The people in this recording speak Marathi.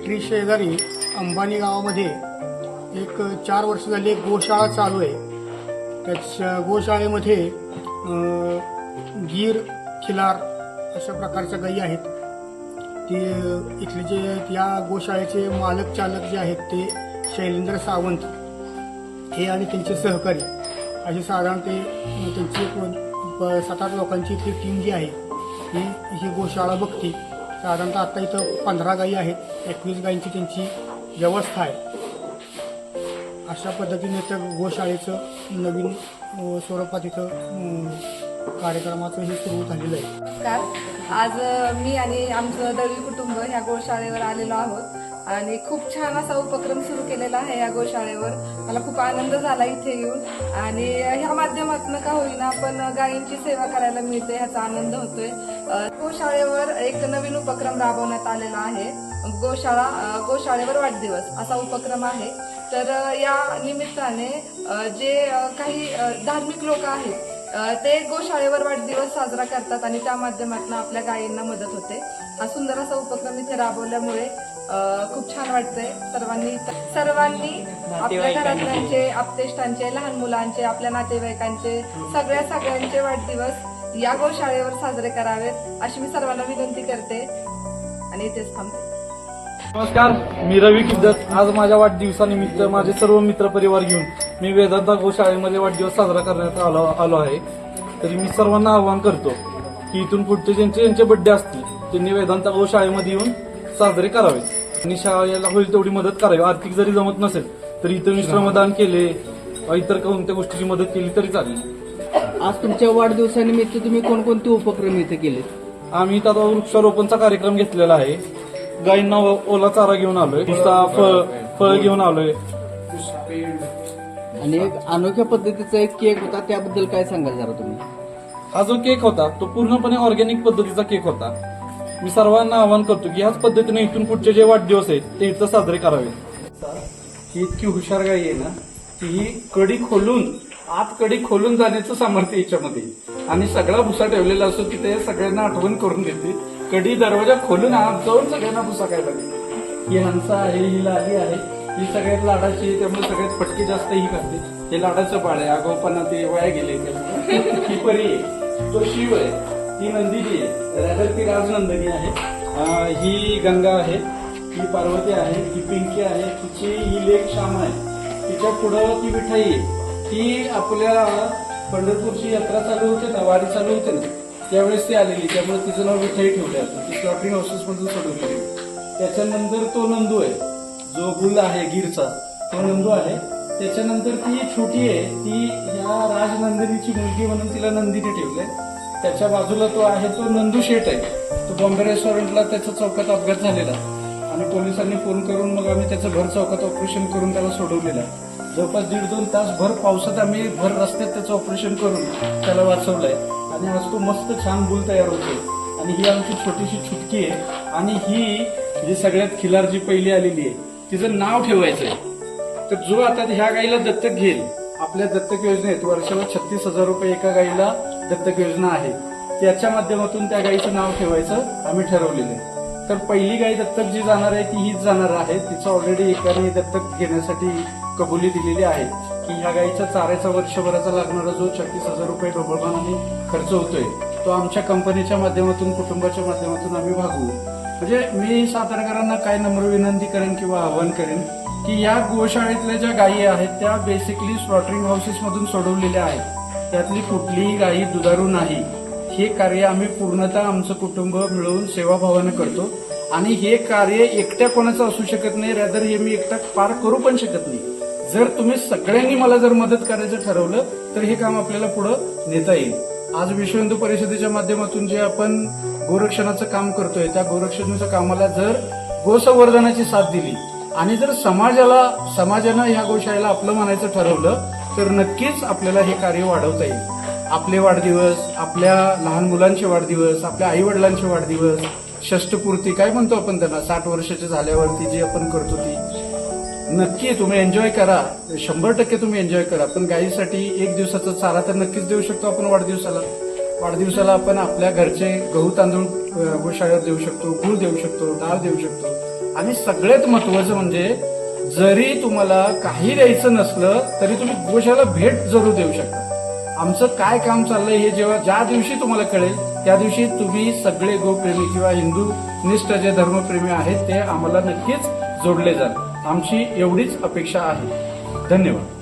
पेटरी शेजारी अंबानी गावामध्ये एक चार वर्ष झाली एक गोशाळा चालू आहे. त्याच्या गोशाळेमध्ये गीर खिलार अशा प्रकारच्या गायी आहेत. ते इथले जे या गोशाळेचे मालक चालक जे आहेत ते शैलेंद्र सावंत. हे आणि त्यांचे सहकारी. असे साधारण ते त्यांची प- सात आठ लोकांची ती टीम जी आहे ही ही गोशाळा बघते. साधारणतः आता इथं पंधरा गायी आहेत एकवीस गायींची त्यांची व्यवस्था आहे. अशा पद्धतीने त्या गोशाळेचं नवीन स्वरूपात इथं कार्यक्रमाचं हे सुरू झालेलं आहे. नमस्कार. आज मी आणि आमचं दळवी कुटुंब ह्या गोशाळेवर आलेलो आहोत. आणि खूप छान असा उपक्रम सुरू केलेला आहे या गोशाळेवर. मला खूप आनंद झाला इथे येऊन. आणि ह्या माध्यमातून का होईना पण गायींची सेवा करायला मिळते ह्याचा आनंद होतोय. गोशाळेवर एक नवीन उपक्रम राबवण्यात आलेला आहे. गोशाळा गोशाळेवर वाढदिवस असा उपक्रम आहे. तर या निमित्ताने जे काही धार्मिक लोक आहेत ते गोशाळेवर वाढदिवस साजरा करतात आणि त्या माध्यमातून आपल्या गायींना मदत होते. हा सुंदर असा उपक्रम इथे राबवल्यामुळे खूप छान वाटतंय सर्वांनी सर्वांनी आपल्या घरातल्यांचे आपतेष्टांचे लहान मुलांचे आपल्या नातेवाईकांचे सगळ्या सगळ्यांचे वाढदिवस या गोशाळेवर साजरे करावेत अशी मी सर्वांना विनंती करते. आणि इथेच थांबते. नमस्कार मी रवी किद्दत. आज माझ्या वाढदिवसानिमित्त माझे सर्व मित्र परिवार घेऊन मी वेदांता गोशाळेमध्ये वाढदिवस साजरा करण्यात आलो आलो आहे. तरी मी सर्वांना आवाहन करतो की इथून पुढचे ज्यांचे ज्यांचे बड्डे असतील त्यांनी वेदांता गोशाळेमध्ये येऊन साजरे करावेत. आणि शाळेला होईल तेवढी मदत करावी. आर्थिक जरी जमत नसेल तरी इथं श्रमदान केले इतर कोणत्या गोष्टीची मदत केली तरी चालेल. आज तुमच्या वाढदिवसानिमित्त तुम्ही कोणकोणते उपक्रम इथे केले आम्ही आता वृक्षारोपणचा कार्यक्रम घेतलेला आहे. गायींना ओला चारा घेऊन आलोय. फळ फळ घेऊन आलोय. आणि एक अनोख्या पद्धतीचा एक केक होता त्याबद्दल काय सांगाल जरा तुम्ही? हा जो केक होता तो पूर्णपणे ऑर्गॅनिक पद्धतीचा केक होता. मी सर्वांना आवाहन करतो की ह्याच पद्धतीने इथून पुढचे जे वाढदिवस आहेत ते इथं साजरे करावे. ही इतकी हुशार गाई आहे ना की ही कडी खोलून आत कडी खोलून जाण्याचं सामर्थ्य याच्यामध्ये. आणि सगळा भुसा ठेवलेला असतो की ते सगळ्यांना आठवण करून देते. कडी दरवाजा खोलून आत जाऊन सगळ्यांना भुसा काय लागेल. ही हंसा आहे ही लाली आहे ही सगळ्यात लाडाची आहे त्यामुळे सगळ्यात फटके जास्त ही करते हे लाडाचं बाळ आहे अगोपांना ते वया गेले. त्यामुळे ही परी आहे तो शिव आहे. ती जी आहे. रादर ती राजनंदिनी आहे. ही गंगा आहे ही पार्वती आहे ही पिंकी आहे तिची ही लेख श्याम आहे. तिच्या पुढं ती विठाई आहे. ती आपल्या पंढरपूरची यात्रा चालू होते ना वारी चालू होते ना त्यावेळेस ती आलेली. त्यामुळे तिचं नाव विठाई ठेवते ती स्लॉटरिंग हाऊसेसमधून सोडवलेली त्याच्यानंतर तो नंदू आहे. जो गुल आहे गिरचा तो नंदू आहे. त्याच्यानंतर ती छोटी आहे. ती या राजनंदिनीची मुलगी म्हणून तिला नंदिनी ठेवलंय. त्याच्या बाजूला तो आहे तो नंदू शेठ आहे. तो बॉम्बे रेस्टॉरंटला त्याचा चौकात अपघात झालेला आणि पोलिसांनी फोन करून मग आम्ही त्याचं भर चौकात ऑपरेशन करून त्याला सोडवलेलं आहे. जवळपास दीड दोन तास भर पावसात आम्ही भर रस्त्यात त्याचं ऑपरेशन करून त्याला वाचवलंय. आणि आज तो मस्त छान बुल तयार होतोय. आणि ही आमची छोटीशी छुटकी आहे. आणि ही जी सगळ्यात खिलार जी पहिली आलेली आहे तिचं नाव ठेवायचंय. तर जो आता ह्या गाईला दत्तक घेईल आपल्या दत्तक योजनेत वर्षाला छत्तीस हजार रुपये एका गाईला दत्तक योजना आहे. त्याच्या माध्यमातून त्या गाईचं नाव ठेवायचं आम्ही ठरवलेलं आहे. तर पहिली गाई दत्तक जी जाणार आहे ती हीच जाणार आहे. तिचं ऑलरेडी एकाने दत्तक घेण्यासाठी कबुली दिलेली आहे की ह्या गाईच्या चाऱ्याचा वर्षभराचा लागणारा जो छत्तीस हजार रुपये ढोबळमानाने खर्च होतोय तो आमच्या कंपनीच्या माध्यमातून कुटुंबाच्या माध्यमातून आम्ही भागवू. म्हणजे मी सातारकरांना काय नम्र विनंती करेन किंवा आवाहन करेन की या गोशाळेतल्या ज्या गायी आहेत त्या बेसिकली स्लॉटरिंग हाऊसेस मधून सोडवलेल्या आहेत. त्यातली कुठलीही गायी दुधारू नाही. हे कार्य आम्ही पूर्णतः आमचं कुटुंब मिळवून सेवाभावानं करतो. आणि हे कार्य एकट्या कोणाचं असू शकत नाही रॅदर हे मी एकटा पार करू पण शकत नाही. जर तुम्ही सगळ्यांनी मला जर मदत करायचं ठरवलं तर हे काम आपल्याला पुढं नेता येईल. आज विश्व हिंदू परिषदेच्या माध्यमातून जे आपण गोरक्षणाचं काम करतोय त्या गोरक्षणाच्या कामाला जर गोसंवर्धनाची साथ दिली आणि जर समाजाला समाजानं ह्या गोशाळेला आपलं म्हणायचं ठरवलं तर नक्कीच आपल्याला हे कार्य वाढवता येईल. आपले वाढदिवस आपल्या लहान मुलांचे वाढदिवस आपल्या आई वडिलांचे वाढदिवस षष्टपूर्ती काय म्हणतो आपण त्यांना? साठ वर्षाच्या झाल्यावरती जी आपण करतो ती. नक्की तुम्ही एन्जॉय करा. शंभर टक्के तुम्ही एन्जॉय करा. पण गायीसाठी एक दिवसाचा चारा तर नक्कीच देऊ शकतो आपण वाढदिवसाला. वाढदिवसाला आपण आपल्या घरचे गहू तांदूळ अ, गोशाळेवर देऊ शकतो गूळ देऊ शकतो डाळ देऊ शकतो. आणि सगळ्यात महत्वाचं म्हणजे जरी तुम्हाला काही द्यायचं नसलं तरी तुम्ही गोशाला भेट जरूर देऊ शकता. आमचं काय काम चाललंय हे जेव्हा ज्या दिवशी तुम्हाला कळेल त्या दिवशी तुम्ही सगळे गोप्रेमी किंवा हिंदू निष्ठ जे धर्मप्रेमी आहेत ते आम्हाला नक्कीच जोडले जाल आमची एवढीच अपेक्षा आहे. धन्यवाद.